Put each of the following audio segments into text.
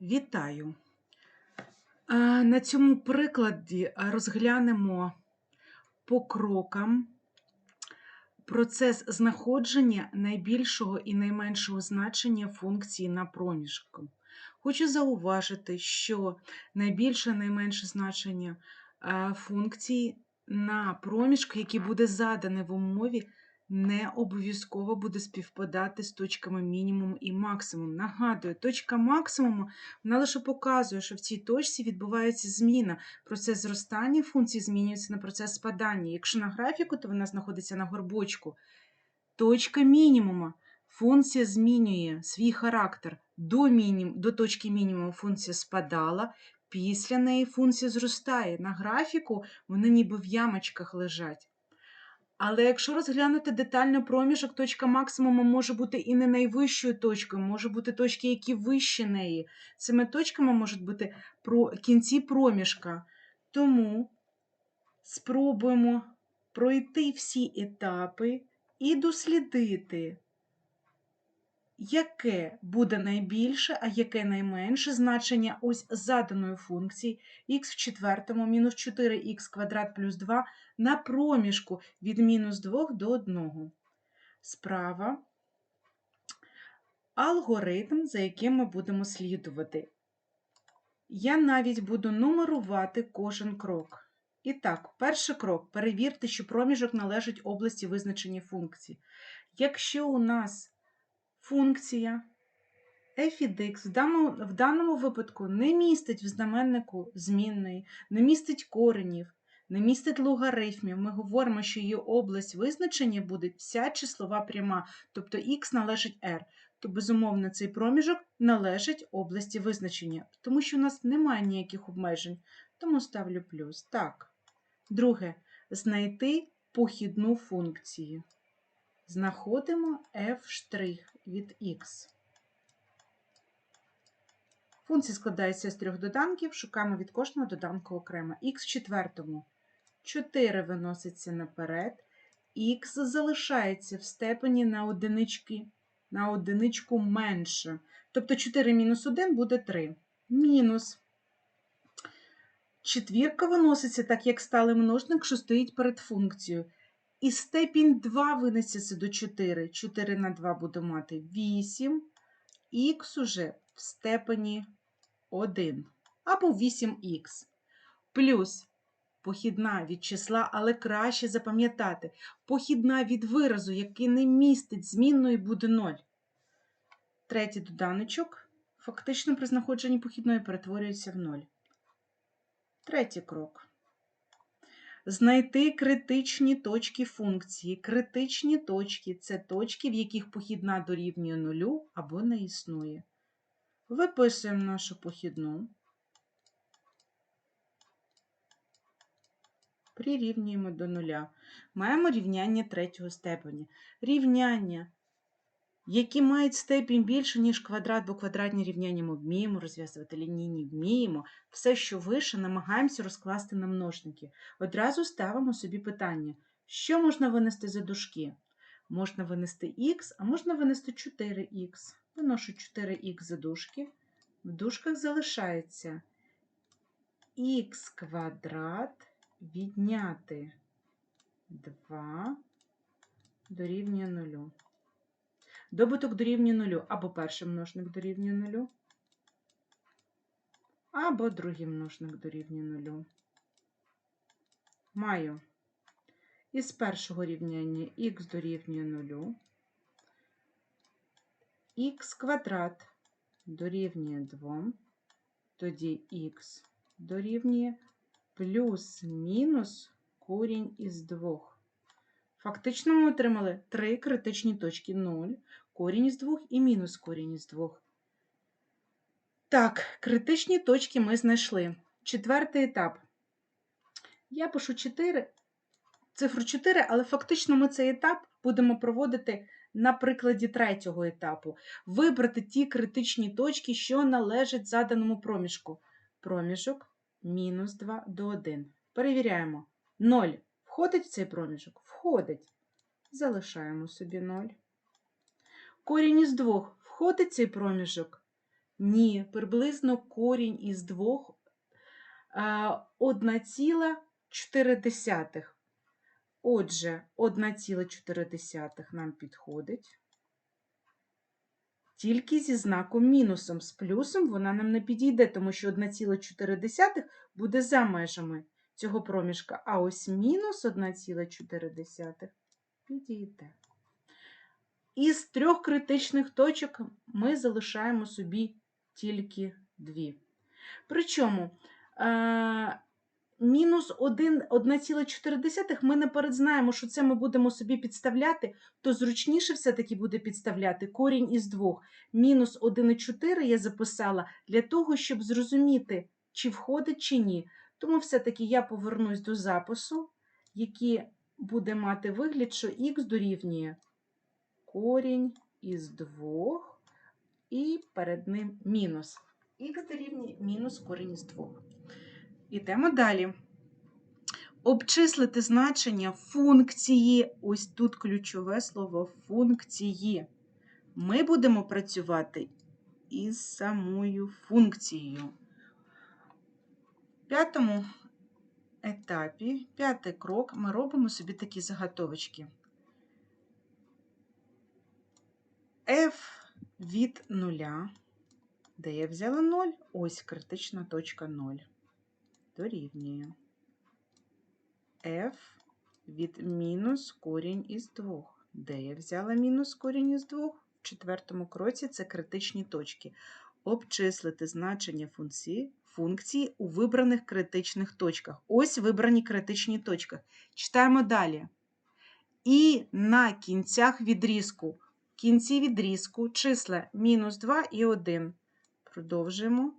Вітаю! На цьому прикладі розглянемо по крокам процес знаходження найбільшого і найменшого значення функції на проміжку. Хочу зауважити, що найбільше і найменше значення функції на проміжку, який буде заданий в умові, не обов'язково буде співпадати з точками мінімум і максимум. Нагадую, точка максимуму вона лише показує, що в цій точці відбувається зміна. Процес зростання функції змінюється на процес спадання. Якщо на графіку, то вона знаходиться на горбочку. Точка мінімума. Функція змінює свій характер. До, мінім... До точки мінімуму функція спадала, після неї функція зростає. На графіку вони ніби в ямочках лежать. Але якщо розглянути детально проміжок, точка максимуму може бути і не найвищою точкою, може бути точки, які вище неї. Цими точками можуть бути кінці проміжка. Тому спробуємо пройти всі етапи і дослідити, яке буде найбільше, а яке найменше значення ось заданої функції х в четвертому мінус 4х квадрат плюс 2 на проміжку від мінус 2 до 1. Справа алгоритм, за яким ми будемо слідувати. Я навіть буду нумерувати кожен крок. І так, перший крок перевірте, що проміжок належить області визначення функції. Якщо у нас функція f в даному, в даному випадку не містить в знаменнику змінної, не містить коренів, не містить логарифмів, ми говоримо, що її область визначення буде вся числова пряма, тобто х належить r. То, безумовно, цей проміжок належить області визначення, тому що у нас немає ніяких обмежень, тому ставлю плюс. Так. Друге, знайти похідну функцію. Знаходимо f' від x. Функція складається з трьох доданків, шукаємо від кожного доданку окремо. х в четвертому 4 виноситься наперед, х залишається в степені на одинички, на одиничку менше. Тобто 4 мінус 1 буде 3. Мінус. Четвірка виноситься так, як сталий множник, що стоїть перед функцією. І степінь 2 винесеться до 4. 4 на 2 буде мати 8. Х уже в степені 1. Або 8х. Плюс похідна від числа, але краще запам'ятати. Похідна від виразу, який не містить змінної, буде 0. Третій доданочок фактично при знаходженні похідної перетворюється в 0. Третій крок. Знайти критичні точки функції. Критичні точки це точки, в яких похідна дорівнює нулю або не існує. Виписуємо нашу похідну. Прирівнюємо до нуля. Маємо рівняння третього степеня. Рівняння, які мають степінь більше, ніж квадрат, бо квадратні рівняння ми вміємо розв'язувати лінійні вміємо. Все, що вище, намагаємося розкласти на множники. Одразу ставимо собі питання, що можна винести за дужки? Можна винести х, а можна винести 4х. Виношу 4х за дужки. В дужках залишається х квадрат відняти 2 дорівнює 0. Добуток дорівнює 0 або перший множник дорівнює 0, або другий множник дорівнює 0. Маю. Із першого рівняння х дорівнює 0, х квадрат дорівнює 2, тоді х дорівнює плюс-мінус корінь із 2. Фактично ми отримали три критичні точки 0, корінь із 2 і мінус корінь із 2. Так, критичні точки ми знайшли. Четвертий етап. Я пишу 4, цифру 4, але фактично ми цей етап будемо проводити на прикладі третього етапу. Вибрати ті критичні точки, що належать заданому проміжку. Проміжок мінус 2 до 1. Перевіряємо. 0 входить в цей проміжок? Входить. Залишаємо собі 0. Корінь із 2 входить в цей проміжок? Ні, приблизно корінь із 2 1,4. Отже, 1,4 нам підходить. Тільки зі знаком мінусом. З плюсом вона нам не підійде, тому що 1,4 буде за межами цього проміжка, а ось мінус 1,4 підійде. Із трьох критичних точок ми залишаємо собі тільки дві. Причому е, мінус 1,4 ми наперед знаємо, що це ми будемо собі підставляти, то зручніше все-таки буде підставляти корінь із 2. Мінус 1,4 я записала для того, щоб зрозуміти, чи входить, чи ні. Тому все-таки я повернусь до запису, який буде мати вигляд, що х дорівнює корінь із 2 і перед ним мінус. Х дорівнює мінус корінь із 2. Ідемо далі. Обчислити значення функції, ось тут ключове слово функції. Ми будемо працювати із самою функцією. П'ятому етапі, п'ятий крок, ми робимо собі такі заготовочки. f від нуля, де я взяла 0, ось критична точка 0 дорівнює f від мінус корінь із 2. Де я взяла мінус корінь із 2? В четвертому кроці це критичні точки. Обчислити значення функції, функції у вибраних критичних точках. Ось вибрані критичні точки. Читаємо далі. І на кінцях відрізку. В кінці відрізку числа мінус 2 і 1. Продовжуємо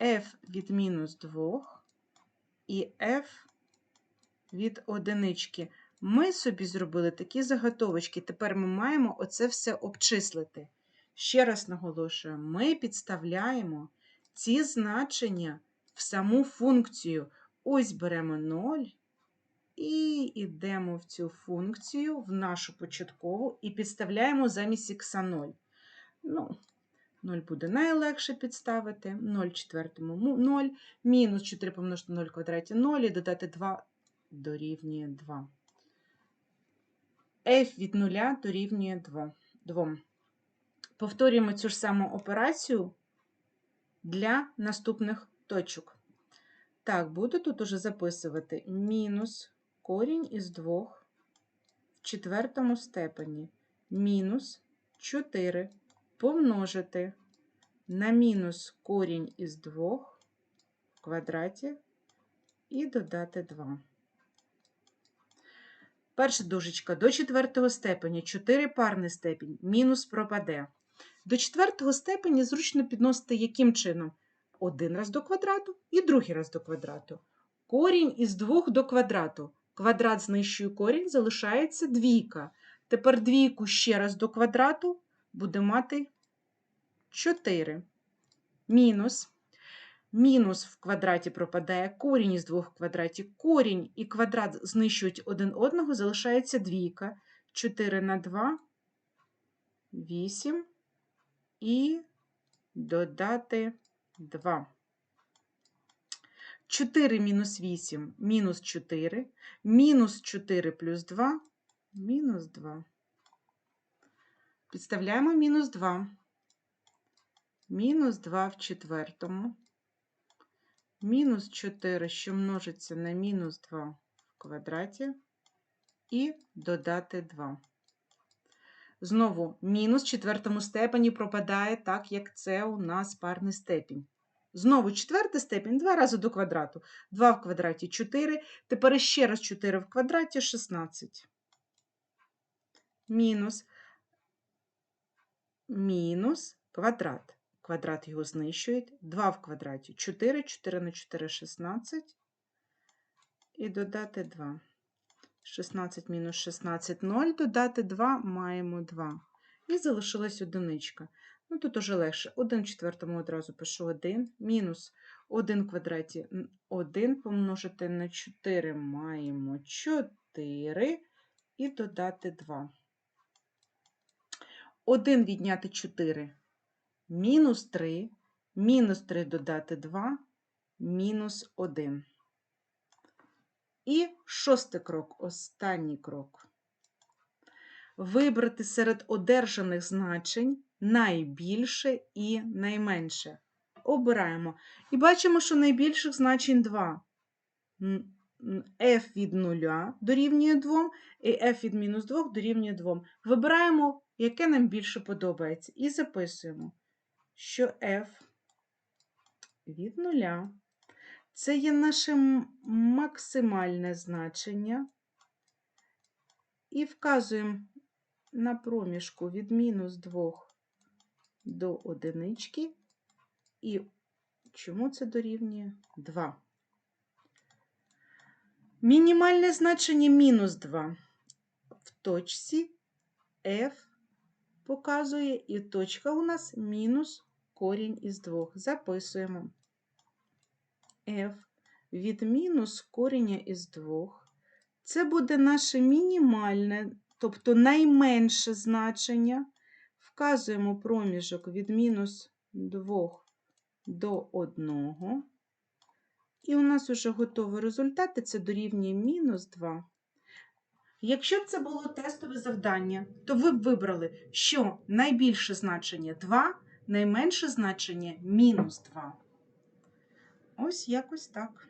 f від мінус 2 і f від одинички. Ми собі зробили такі заготовочки. Тепер ми маємо оце все обчислити. Ще раз наголошую, ми підставляємо ці значення в саму функцію. Ось беремо 0 і йдемо в цю функцію, в нашу початкову, і підставляємо замість х 0. Ну, 0 буде найлегше підставити. 0 четвертому 0, мінус 4 помножити 0 квадраті 0 і додати 2 дорівнює 2. f від 0 дорівнює 2. 2. Повторюємо цю ж саму операцію для наступних точок. Так, буду тут уже записувати мінус корінь із 2 в четвертому степені. Мінус 4 помножити на мінус корінь із 2 в квадраті і додати 2. Перша дужечка до четвертого степеня 4 парний степінь, мінус пропаде. До четвертого степеня зручно підносити яким чином? Один раз до квадрату і другий раз до квадрату. Корінь із 2 до квадрату. Квадрат знищує корінь, залишається двійка. Тепер двійку ще раз до квадрату буде мати 4. Мінус. Мінус в квадраті пропадає корінь із 2 в квадраті. Корінь і квадрат знищують один одного, залишається двійка. 4 на 2, 8 і додати 2. 4 мінус 8 мінус 4, мінус 4 плюс 2 мінус 2. Підставляємо мінус 2. Мінус 2 в четвертому. Мінус 4, що множиться на мінус 2 в квадраті, і додати 2. Знову мінус в четвертому степені пропадає так, як це у нас парний степінь. Знову четвертий степінь 2 рази до квадрату. 2 в квадраті 4. Тепер ще раз 4 в квадраті 16. Мінус. Мінус квадрат. Квадрат його знищують. 2 в квадраті 4, 4 на 4 16. І додати 2. 16 мінус 16 0, додати 2 маємо 2. І залишилась одиничка. Ну, тут уже легше. 1 в четвертому одразу пишу 1, мінус 1 в квадраті 1 помножити на 4 маємо 4 і додати 2. 1 відняти 4 мінус 3, мінус 3 додати 2, мінус 1. І шостий крок, останній крок. Вибрати серед одержаних значень найбільше і найменше. Обираємо. І бачимо, що найбільших значень 2. Н- н- f від 0 дорівнює 2, і f від мінус 2 дорівнює 2. Вибираємо, яке нам більше подобається, і записуємо, що f від 0 це є наше максимальне значення. І вказуємо на проміжку від мінус 2 до одинички. І чому це дорівнює 2? Мінімальне значення мінус 2 в точці F показує, і точка у нас мінус корінь із 2. Записуємо F від мінус коріння із 2. Це буде наше мінімальне, тобто найменше значення. Вказуємо проміжок від мінус 2 до 1. І у нас вже готовий результат, це дорівнює мінус 2. Якщо б це було тестове завдання, то ви б вибрали, що найбільше значення 2, найменше значення мінус 2. Ось якось так.